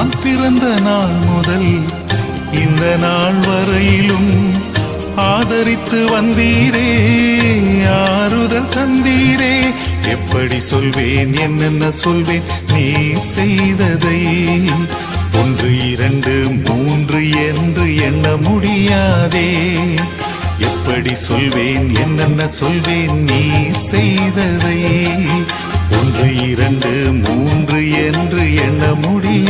நான் பிறந்த நாள் முதல் இந்த நாள் வரையிலும் ஆதரித்து வந்தீரே ஆறுதல் தந்தீரே. எப்படி சொல்வேன் என்னென்ன சொல்வேன் நீ செய்ததை. ஒன்று இரண்டு மூன்று என்று எண்ண முடியாதே. எப்படி சொல்வேன் என்னென்ன சொல்வேன் நீ செய்ததை. ஒன்று இரண்டு மூன்று என்று எண்ண முடியாதே.